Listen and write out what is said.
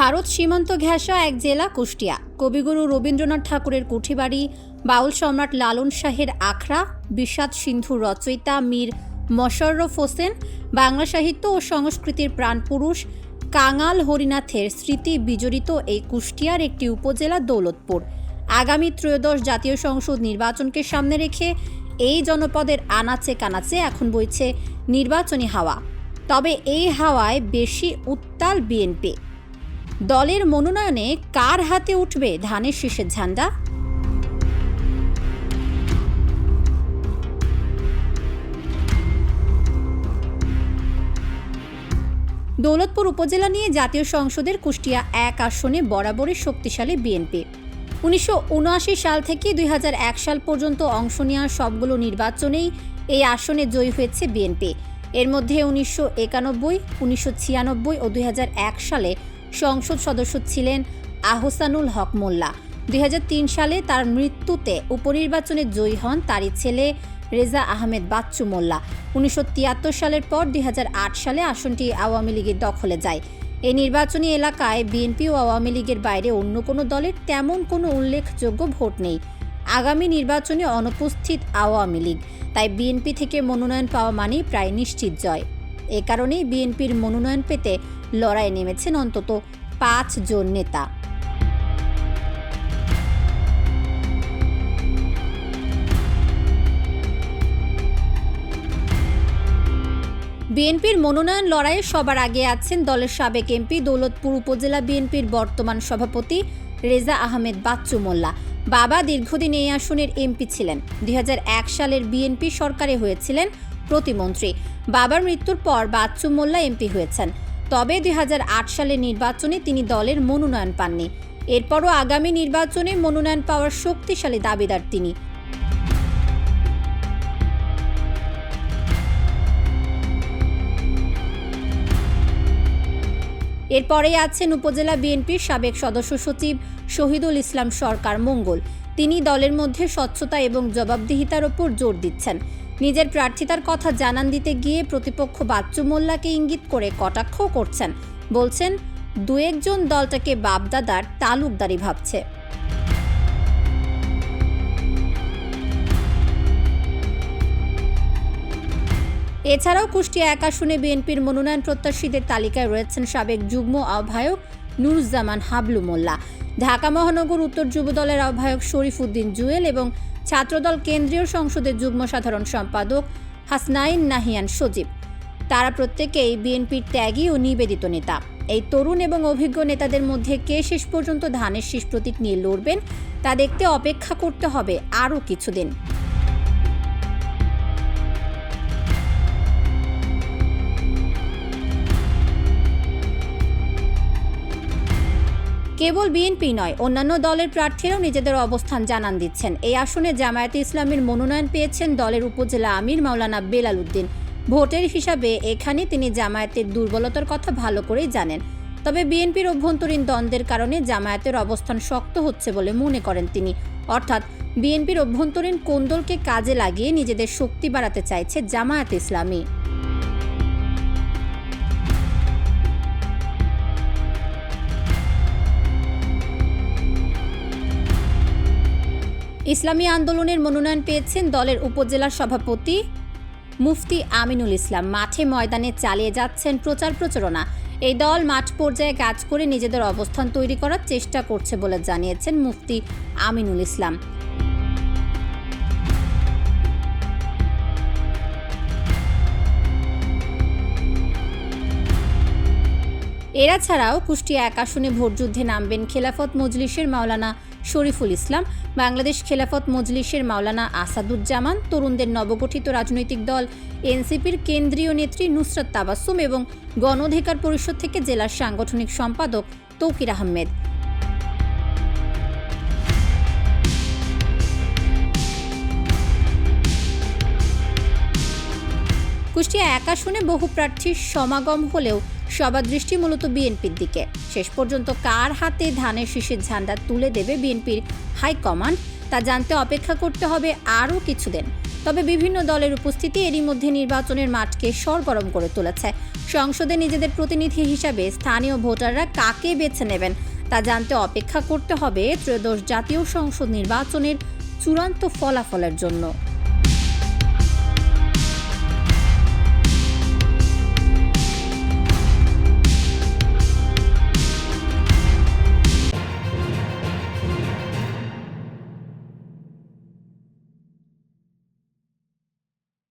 ভারত সীমান্ত ঘেঁষা এক জেলা কুষ্টিয়া। কবিগুরু রবীন্দ্রনাথ ঠাকুরের কুঠিবাড়ি, বাউল সম্রাট লালন শাহের আখড়া, বিষাদ সিন্ধু রচয়িতা মীর মশাররফ হোসেন, বাংলা সাহিত্য ও সংস্কৃতির প্রাণপুরুষ কাঙাল হরিনাথের স্মৃতি বিজড়িত এই কুষ্টিয়ার একটি উপজেলা দৌলতপুর। আগামী ত্রয়োদশ জাতীয় সংসদ নির্বাচনকে সামনে রেখে এই জনপদের আনাচে কানাচে এখন বইছে নির্বাচনী হাওয়া। তবে এই হাওয়ায় বেশি উত্তাল বিএনপি। দলের মনোনয়নে কার হাতে উঠবে ধানের শীষের ঝান্ডা? দৌলতপুর উপজেলা নিয়ে জাতীয় সংসদের কুষ্টিয়া এক আসনে বরাবরই শক্তিশালী বিএনপি। উনিশশো সাল থেকে দুই হাজার এক সাল পর্যন্ত অংশ নেওয়া সবগুলো নির্বাচনেই এই আসনে জয়ী হয়েছে বিএনপি। এর মধ্যে উনিশশো একানব্বই, উনিশশো ছিয়ানব্বই ও দুই হাজার এক সালে সংসদ সদস্য ছিলেন আহসানুল হক মোল্লা। দুই হাজার তিন সালে তার মৃত্যুতে উপনির্বাচনে জয়ী হন তারই ছেলে রেজা আহমেদ বাচ্চু মোল্লা। উনিশশো তিয়াত্তর সালের পর দুই হাজার আট সালে আসনটি আওয়ামী লীগের দখলে যায়। এই নির্বাচনী এলাকায় বিএনপি ও আওয়ামী লীগের বাইরে অন্য কোনো দলের তেমন কোনো উল্লেখযোগ্য ভোট নেই। আগামী নির্বাচনে অনুপস্থিত আওয়ামী লীগ। তাই বিএনপি থেকে মনোনয়ন পাওয়া মানেই প্রায় নিশ্চিত জয়। এ কারণেই বিএনপির মনোনয়ন পেতে লড়াই নেমেছেন অন্তত পাঁচ জন নেতা। বিএনপির মনোনয়ন লড়াইয়ে সবার আগে আছেন দলের সাবেক এমপি, দৌলতপুর উপজেলা বিএনপির বর্তমান সভাপতি রেজা আহমেদ বাচ্চু মোল্লা বাবা দীর্ঘদিন এই আসনের এমপি ছিলেন। দুই হাজার এক সালের বিএনপি সরকারে হয়েছিলেন প্রতিমন্ত্রী। বাবার মৃত্যুর পর বাচ্চু মোল্লা এমপি হয়েছেন। তবে দুই সালের নির্বাচনে তিনি দলের মনোনয়ন পাননি। এরপরও আগামী নির্বাচনে মনোনয়ন পাওয়ার শক্তিশালী দাবিদার তিনি। এরপরেই আছেন উপজেলা বিএনপির সাবেক সদস্য সচিব শহীদুল ইসলাম সরকার মঙ্গল। তিনি দলের মধ্যে স্বচ্ছতা এবং জবাবদিহিতার ওপর জোর দিচ্ছেন। নিজের প্রার্থিতার কথা জানান দিতে গিয়ে প্রতিপক্ষ বাচ্চু মোল্লাকে ইঙ্গিত করে কটাক্ষও করছেন। বলছেন দু একজন দলটাকে বাপদাদার তালুকদারি ভাবছে। এছাড়াও কুষ্টিয়া এক আসনে বিএনপির মনোনয়ন প্রত্যাশীদের তালিকায় রয়েছেন সাবেক যুগ্ম আহ্বায়ক নুরুজ্জামান হাবলু মোল্লা। ঢাকা মহানগর উত্তর যুব দলের আহ্বায়ক শরীফ উদ্দিন জুয়েল এবং ছাত্রদল কেন্দ্রীয় সংসদের যুগ্ম সাধারণ সম্পাদক হাসনাইন নাহিয়ান সজীব। তারা প্রত্যেকেই বিএনপির ত্যাগী ও নিবেদিত নেতা। এই তরুণ এবং অভিজ্ঞ নেতাদের মধ্যে কে শেষ পর্যন্ত ধানের শীষ প্রতীক নিয়ে লড়বেন, তা দেখতে অপেক্ষা করতে হবে আরও কিছুদিন। কেবল বিএনপি নয়, অন্যান্য দলের প্রার্থীরাও নিজেদের অবস্থান জানান দিচ্ছেন। এই আসনে জামায়াতে ইসলামের মনোনয়ন পেয়েছেন দলের উপজেলা আমির মাওলানা বেলাল উদ্দিন। ভোটের হিসাবে এখানে তিনি জামায়াতের দুর্বলতার কথা ভালো করেই জানেন। তবে বিএনপির অভ্যন্তরীণ দ্বন্দ্বের কারণে জামায়াতের অবস্থান শক্ত হচ্ছে বলে মনে করেন তিনি। অর্থাৎ বিএনপির অভ্যন্তরীণ কোন্দলকে কাজে লাগিয়ে নিজেদের শক্তি বাড়াতে চাইছে জামায়াত ইসলামী। ইসলামী আন্দোলনের মনোনয়ন পেয়েছেন দলের উপজেলা সভাপতি মুফতি আমিনুল ইসলাম। মাঠে ময়দানে চালিয়ে যাচ্ছেন প্রচার প্রচারণা। এই দল মাঠ পর্যায়ে কাজ করে নিজেদের অবস্থান তৈরি করার চেষ্টা করছে বলে জানিয়েছেন মুফতি আমিনুল ইসলাম। এরা ছাড়াও কুষ্টিয়া এক আসনে ভোটযুদ্ধে নামবেন খেলাফত মজলিসের মাওলানা শরীফুল ইসলাম, বাংলাদেশ খেলাফত মজলিসের মাওলানা আসাদুজ্জামান, তরুণদের নবগঠিত রাজনৈতিক দল এনসিপির কেন্দ্রীয় নেত্রী নুসরাত তাবাসুম এবং গণ অধিকার পরিষদ থেকে জেলার সাংগঠনিক সম্পাদক তৌকির আহমেদ। কুষ্টিয়া একা শুনে বহু প্রার্থীর সমাগম হলেও সবার দৃষ্টি মূলত বিএনপির দিকে। শেষ পর্যন্ত কার হাতে ধানের শীষের ঝান্ডা তুলে দেবে বিএনপির হাইকমান্ড তা জানতে অপেক্ষা করতে হবে আরও কিছুদিন। তবে বিভিন্ন দলের উপস্থিতি এরই মধ্যে নির্বাচনের মাঠকে সরগরম করে তুলেছে। সংসদে নিজেদের প্রতিনিধি হিসাবে স্থানীয় ভোটাররা কাকে বেছে নেবেন, তা জানতে অপেক্ষা করতে হবে ত্রয়োদশ জাতীয় সংসদ নির্বাচনের চূড়ান্ত ফলাফলের জন্য।